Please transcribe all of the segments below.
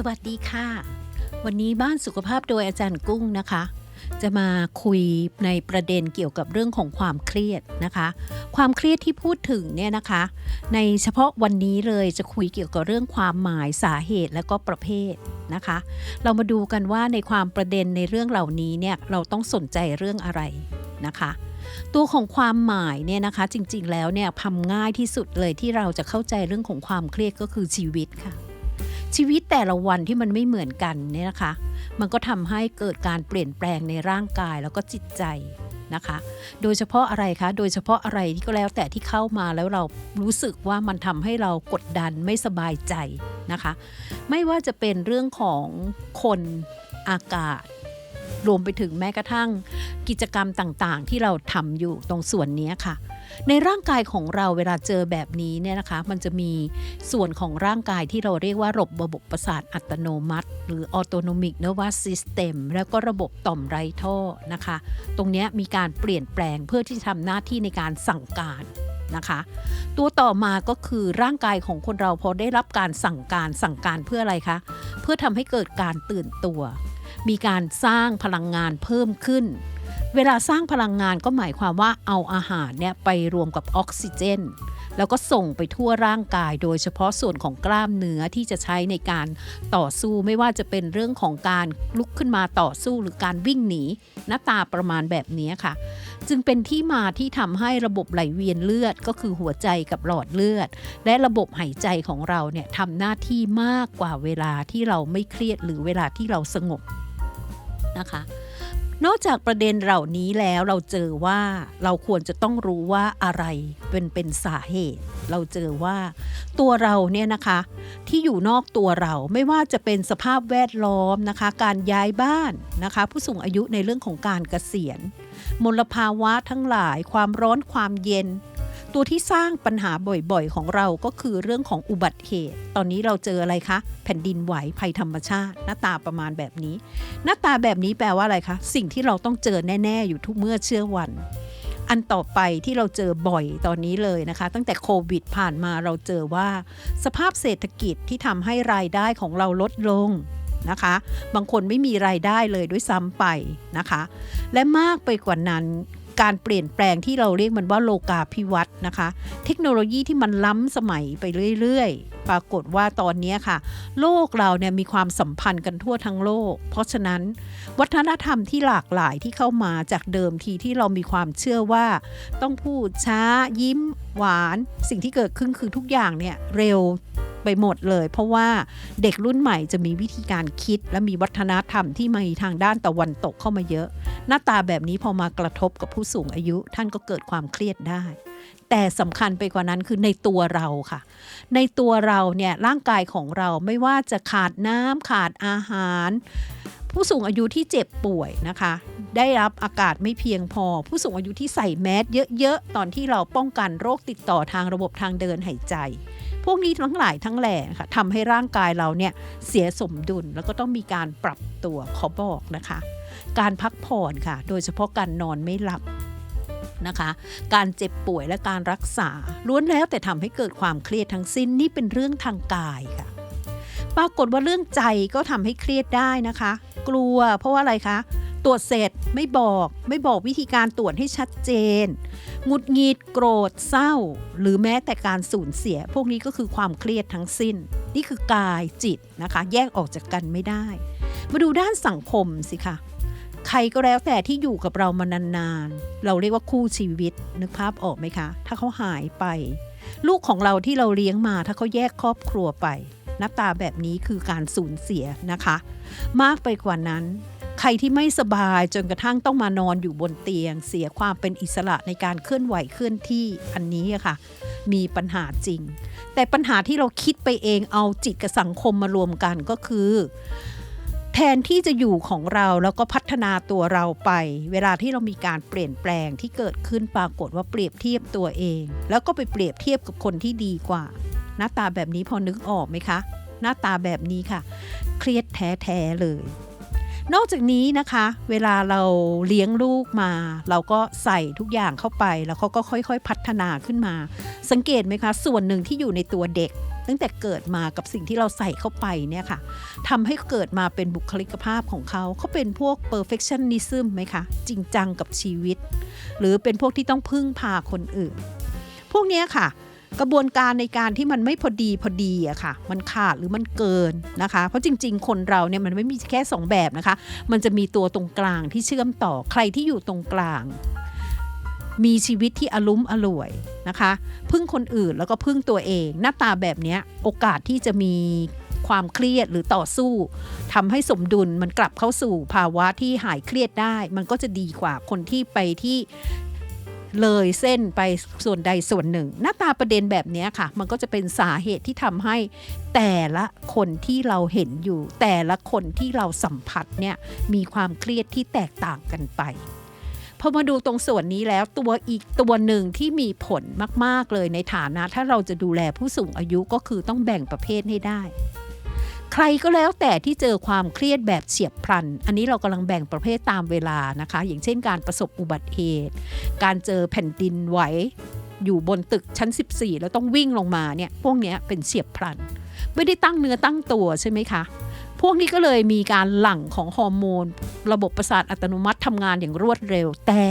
สวัสดีค่ะ วันนี้บ้านสุขภาพโดยอาจารย์กุ้งนะคะ จะมาคุยในประเด็นเกี่ยวกับเรื่องของความเครียดนะคะ ความเครียดที่พูดถึงเนี่ยนะคะ ในเฉพาะวันนี้เลยจะคุยเกี่ยวกับเรื่องความหมายสาเหตุและก็ประเภทนะคะ เรามาดูกันว่าในความประเด็นในเรื่องเหล่านี้เนี่ยเราต้องสนใจเรื่องอะไรนะคะตัวของความหมายเนี่ยนะคะจริงๆแล้วเนี่ยทำง่ายที่สุดเลยที่เราจะเข้าใจเรื่องของความเครียดก็คือชีวิตค่ะ ชีวิตแต่ละวันที่มันไม่เหมือนกันเนี่ยนะคะ มันก็ทำให้เกิดการเปลี่ยนแปลงในร่างกายแล้วก็จิตใจนะคะ โดยเฉพาะอะไรคะ โดยเฉพาะอะไรที่ก็แล้วแต่ที่เข้ามาแล้วเรารู้สึกว่ามันทำให้เรากดดันไม่สบายใจนะคะ ไม่ว่าจะเป็นเรื่องของคนอากาศ รวมไปถึงแม้กระทั่งกิจกรรมต่างๆ ที่เราทำอยู่ตรงส่วนนี้ค่ะ ในร่างกายของเราเวลาเจอแบบนี้เนี่ยนะคะ มันจะมีส่วนของร่างกายที่เราเรียกว่าระบบระบบประสาทอัตโนมัติ หรือ autonomic nervous system แล้วก็ระบบต่อมไรท่อนะคะ ตรงนี้มีการเปลี่ยนแปลงเพื่อที่จะทำหน้าที่ในการสั่งการนะคะตัวต่อมาก็คือร่างกายของคนเราพอได้รับการสั่งการสั่งการเพื่ออะไรคะ เพื่อทำให้เกิดการตื่นตัว มีการสร้างพลังงานเพิ่มขึ้น เวลาสร้างพลังงานก็หมายความว่าเอาอาหารเนี่ยไปรวมกับออกซิเจน แล้วก็ส่งไปทั่วร่างกาย โดยเฉพาะส่วนของกล้ามเนื้อที่จะใช้ในการต่อสู้ไม่ว่าจะเป็นเรื่องของการลุกขึ้นมาต่อสู้หรือการวิ่งหนีหน้าตาประมาณแบบนี้ค่ะจึงเป็นที่มาที่ทำให้ระบบไหลเวียนเลือดก็คือหัวใจกับหลอดเลือด และระบบหายใจของเราเนี่ยทำหน้าที่มากกว่าเวลาที่เราไม่เครียดหรือเวลาที่เราสงบ นะคะ นอกจากประเด็นเหล่านี้แล้วเราเจอว่าเราควรจะต้องรู้ว่าอะไรเป็นเป็นสาเหตุ เราเจอว่าตัวเราเนี่ยนะคะ ที่อยู่นอกตัวเราไม่ว่าจะเป็นสภาพแวดล้อมนะคะ การย้ายบ้านนะคะ ผู้สูงอายุในเรื่องของการเกษียณ มลภาวะทั้งหลาย ความร้อนความเย็น ตัวที่สร้างปัญหาบ่อยๆ ของเราก็คือเรื่องของอุบัติเหตุ ตอนนี้เราเจออะไรคะ แผ่นดินไหวภัยธรรมชาติ หน้าตาประมาณแบบนี้ หน้าตาแบบนี้แปลว่าอะไรคะ สิ่งที่เราต้องเจอแน่ ๆ อยู่ทุกเมื่อเชื่อวัน อันต่อไปที่เราเจอบ่อยตอนนี้เลยนะคะ ตั้งแต่โควิดผ่านมาเราเจอว่า สภาพเศรษฐกิจที่ทำให้รายได้ของเราลดลงนะคะ บางคนไม่มีรายได้เลยด้วยซ้ำไปนะคะ และมากไปกว่านั้น การเปลี่ยนแปลงที่เราเรียกมันว่าโลกาภิวัตน์นะคะ เทคโนโลยีที่มันล้ำสมัยไปเรื่อยๆ ปรากฏว่าตอนนี้ค่ะ โลกเราเนี่ยมีความสัมพันธ์กันทั่วทั้งโลก เพราะฉะนั้น วัฒนธรรมที่หลากหลายที่เข้ามาจากเดิมทีที่เรามีความเชื่อว่า ต้องพูดช้ายิ้ม หวาน สิ่งที่เกิดขึ้นคือทุกอย่างเนี่ยเร็วไปหมดเลย เพราะว่าเด็กรุ่นใหม่จะมีวิธีการคิด และมีวัฒนธรรมที่มีทางด้านตะวันตกเข้ามาเยอะ หน้าตาแบบนี้พอมากระทบกับผู้สูงอายุ ท่านก็เกิดความเครียดได้ แต่สำคัญไปกว่านั้นคือในตัวเราค่ะ ในตัวเราเนี่ยร่างกายของเราไม่ว่าจะขาดน้ำขาดอาหาร ผู้สูงอายุที่เจ็บป่วยนะคะ ได้รับอากาศไม่เพียงพอ ผู้สูงอายุที่ใส่แมสเยอะๆ ตอนที่เราป้องกันโรคติดต่อทางระบบทางเดินหายใจ พวกนี้ทั้งหลายทั้งแหล่ค่ะทำให้ร่างกายเราเนี่ยเสียสมดุลแล้วก็ต้องมีการปรับตัวขอบอกนะคะ การพักผ่อนค่ะ โดยเฉพาะการนอนไม่หลับนะคะการเจ็บป่วยและการรักษา ล้วนแล้วแต่ทำให้เกิดความเครียดทั้งสิ้นนี่เป็นเรื่องทางกายค่ะ ปรากฏว่าเรื่องใจก็ทำให้เครียดได้นะคะ กลัว เพราะว่าอะไรคะ ตรวจเสร็จไม่บอกไม่บอกวิธีการตรวจให้ชัดเจนหงุดหงิดโกรธเศร้า หรือแม้แต่การสูญเสีย พวกนี้ก็คือความเครียดทั้งสิ้น นี่คือกายจิตนะคะ แยกออกจากกันไม่ได้ มาดูด้านสังคมสิคะใครก็แล้วแต่ที่อยู่กับเรามานานๆ เราเรียกว่าคู่ชีวิต นึกภาพออกไหมคะ ถ้าเขาหายไป ลูกของเราที่เราเลี้ยงมาถ้าเขาแยกครอบครัวไป น้าตาแบบนี้คือการสูญเสียนะคะ มากไปกว่านั้น ใครที่ไม่สบายจนกระทั่งต้องมานอนอยู่บนเตียง เสียความเป็นอิสระในการเคลื่อนไหวเคลื่อนที่อันนี้ค่ะ มีปัญหาจริง แต่ปัญหาที่เราคิดไปเองเอาจิตกับสังคมมารวมกันก็คือแทนที่จะอยู่ของเราแล้วก็พัฒนาตัวเราไป เวลาที่เรามีการเปลี่ยนแปลงที่เกิดขึ้นปรากฏว่าเปรียบเทียบตัวเอง แล้วก็ไปเปรียบเทียบกับคนที่ดีกว่า หน้าตาแบบนี้พอนึกออกไหมคะ หน้าตาแบบนี้ค่ะ เครียดแท้ๆเลย นอกจากนี้นะคะ เวลาเราเลี้ยงลูกมา เราก็ใส่ทุกอย่างเข้าไป แล้วเขาก็ค่อยๆพัฒนาขึ้นมา สังเกตไหมคะ ส่วนหนึ่งที่อยู่ในตัวเด็กตั้งแต่เกิดมากับสิ่งที่เราใส่เข้าไปเนี่ยค่ะทำให้เกิดมาเป็นบุคลิกภาพของเขาเขาเป็นพวก perfectionism ไหมคะ จริงจังกับชีวิต หรือเป็นพวกที่ต้องพึ่งพาคนอื่น พวกนี้ค่ะ กระบวนการในการที่มันไม่พอดีพอดีอะค่ะ มันขาดหรือมันเกินนะคะ เพราะจริง ๆ คนเราเนี่ยมันไม่มีแค่สองแบบนะคะ มันจะมีตัวตรงกลางที่เชื่อมต่อใครที่อยู่ตรงกลาง มีชีวิตที่อลุ้มอล่วยนะคะ พึ่งคนอื่นแล้วก็พึ่งตัวเอง หน้าตาแบบนี้โอกาสที่จะมีความเครียดหรือต่อสู้ทำให้สมดุลมันกลับเข้าสู่ภาวะที่หายเครียดได้ มันก็จะดีกว่าคนที่ไปที่ เลยเส้นไปส่วนใดส่วนหนึ่ง หน้าตาประเด็นแบบนี้ค่ะ มันก็จะเป็นสาเหตุที่ทำให้แต่ละคนที่เราเห็นอยู่ แต่ละคนที่เราสัมผัสเนี่ยมีความเครียดที่แตกต่างกันไปพอมาดูตรงส่วนนี้แล้วตัวอีกตัวหนึ่งที่มีผลมาก ๆ เลยในฐานะ ถ้าเราจะดูแลผู้สูงอายุก็คือต้องแบ่งประเภทให้ได้ รก็แล้วแต่ที่เจอความเครียดแบบเฉียบพลัน อันนี้เรากำลังแบ่งประเภทตามเวลานะคะ อย่างเช่นการประสบอุบัติเหตุ การเจอแผ่นดินไหวอยู่บนตึกชั้น 14 แล้วต้องวิ่งลงมาเนี่ยพวกนี้เป็นเฉียบพลัน ไม่ได้ตั้งเนื้อตั้งตัวใช่ไหมคะ พวกนี้ก็เลยมีการหลั่งของฮอร์โมน ระบบประสาทอัตโนมัติทำงานอย่างรวดเร็วแต่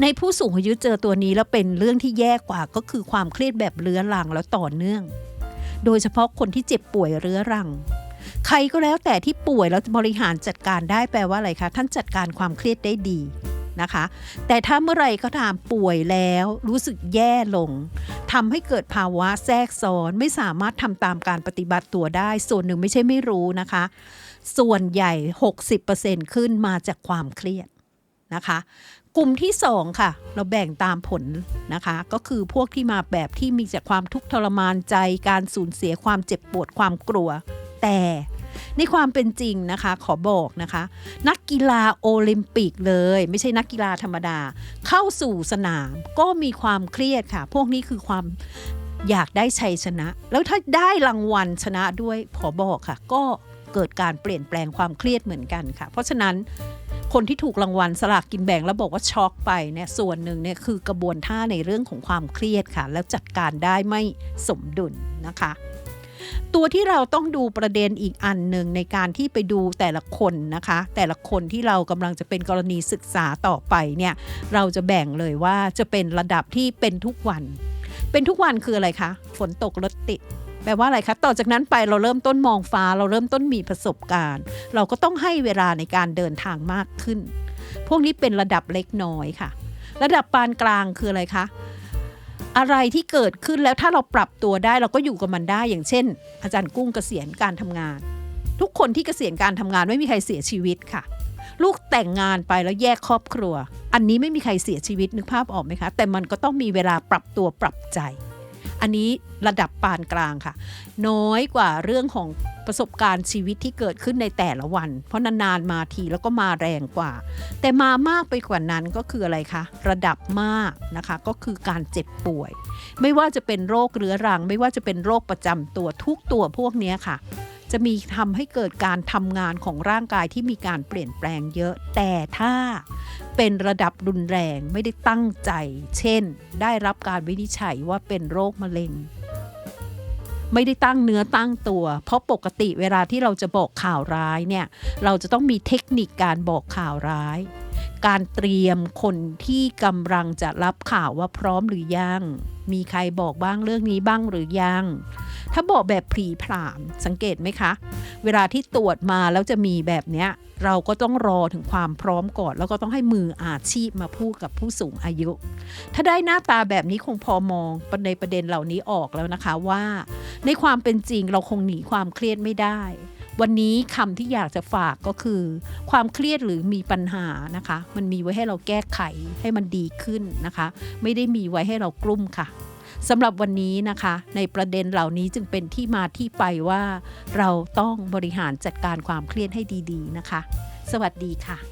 ในผู้สูงอายุเจอตัวนี้แล้วเป็นเรื่องที่แย่กว่าก็คือความเครียดแบบเรื้อรังแล้วต่อเนื่อง โดยเฉพาะคนที่เจ็บป่วยเรื้อรัง ใครก็แล้วแต่ที่ป่วยแล้วบริหารจัดการได้แปลว่าอะไรคะ ท่านจัดการความเครียดได้ดีนะคะ แต่ถ้าเมื่อไหรก็ตามป่วยแล้วรู้สึกแย่ลงทำให้เกิดภาวะแทรกซ้อนไม่สามารถทำตามการปฏิบัติตัวได้ ส่วนหนึ่งไม่ใช่ไม่รู้นะคะ ส่วนใหญ่ 60%ขึ้นมาจากความเครียดนะคะ กลุ่มที่ 2 ค่ะ เราแบ่งตามผลนะคะ ก็คือพวกที่มาแบบที่มีจากความทุกข์ทรมานใจ การสูญเสียความเจ็บปวดความกลัว แต่ในความเป็นจริงนะคะขอบอกนะคะ นักกีฬาโอลิมปิกเลย ไม่ใช่นักกีฬาธรรมดา เข้าสู่สนามก็มีความเครียดค่ะ พวกนี้คือความอยากได้ชัยชนะ แล้วถ้าได้รางวัลชนะด้วยขอบอกค่ะ ก็เกิดการเปลี่ยนแปลงความเครียดเหมือนกันค่ะ เพราะฉะนั้น คนที่ถูกรางวัลสลากกินแบ่งแล้วบอกว่าช็อกไปเนี่ยส่วนหนึ่งเนี่ยคือกระบวนท่าในเรื่องของความเครียดค่ะ แล้วจัดการได้ไม่สมดุลนะคะตัวที่เราต้องดูประเด็นอีกอันหนึ่งในการที่ไปดูแต่ละคนนะคะ แต่ละคนที่เรากำลังจะเป็นกรณีศึกษาต่อไปเนี่ยเราจะแบ่งเลยว่าจะเป็นระดับที่เป็นทุกวัน เป็นทุกวันคืออะไรคะ ฝนตกรถติด แปลว่าอะไรคะ ต่อจากนั้นไปเราเริ่มต้นมองฟ้า เราเริ่มต้นมีประสบการณ์ เราก็ต้องให้เวลาในการเดินทางมากขึ้น พวกนี้เป็นระดับเล็กน้อยค่ะ ระดับปานกลางคืออะไรคะ อะไรที่เกิดขึ้นแล้วถ้าเราปรับตัวได้เราก็อยู่กับมันได้ อย่างเช่น อาจารย์กุ้งเกษียณการทำงาน ทุกคนที่เกษียณการทำงานไม่มีใครเสียชีวิตค่ะลูกแต่งงานไปแล้วแยกครอบครัว อันนี้ไม่มีใครเสียชีวิตนึกภาพออกไหมคะ แต่มันก็ต้องมีเวลาปรับตัวปรับใจ อันนี้ระดับปานกลางค่ะ น้อยกว่าเรื่องของประสบการณ์ชีวิตที่เกิดขึ้นในแต่ละวัน เพราะนานๆมาทีแล้วก็มาแรงกว่า แต่มามากไปกว่านั้นก็คืออะไรคะระดับมากนะคะก็คือการเจ็บป่วย ไม่ว่าจะเป็นโรคเรื้อรัง ไม่ว่าจะเป็นโรคประจำตัวทุกตัวพวกนี้ค่ะ จะมีทำให้เกิดการทำงานของร่างกายที่มีการเปลี่ยนแปลงเยอะ แต่ถ้าเป็นระดับรุนแรงไม่ได้ตั้งใจ เช่น ได้รับการวินิจฉัยว่าเป็นโรคมะเร็งไม่ได้ตั้งเนื้อตั้งตัว เพราะปกติเวลาที่เราจะบอกข่าวร้ายเนี่ย เราจะต้องมีเทคนิคการบอกข่าวร้าย การเตรียมคนที่กำลังจะรับข่าวว่าพร้อมหรือยัง มีใครบอกบ้างเรื่องนี้บ้างหรือยัง ถ้าบอกแบบผลีผลาม สังเกตไหมคะ เวลาที่ตรวจมาแล้วจะมีแบบเนี้ย เราก็ต้องรอถึงความพร้อมก่อน แล้วก็ต้องให้มืออาชีพมาพูดกับผู้สูงอายุ ถ้าได้หน้าตาแบบนี้คงพอมองในประเด็นเหล่านี้ออกแล้วนะคะว่า ในความเป็นจริงเราคงหนีความเครียดไม่ได้วันนี้คำที่อยากจะฝากก็คือ ความเครียดหรือมีปัญหานะคะ มันมีไว้ให้เราแก้ไขให้มันดีขึ้นนะคะ ไม่ได้มีไว้ให้เรากลุ้มค่ะ สำหรับวันนี้นะคะ ในประเด็นเหล่านี้จึงเป็นที่มาที่ไปว่า เราต้องบริหารจัดการความเครียดให้ดี ๆ นะคะ สวัสดีค่ะ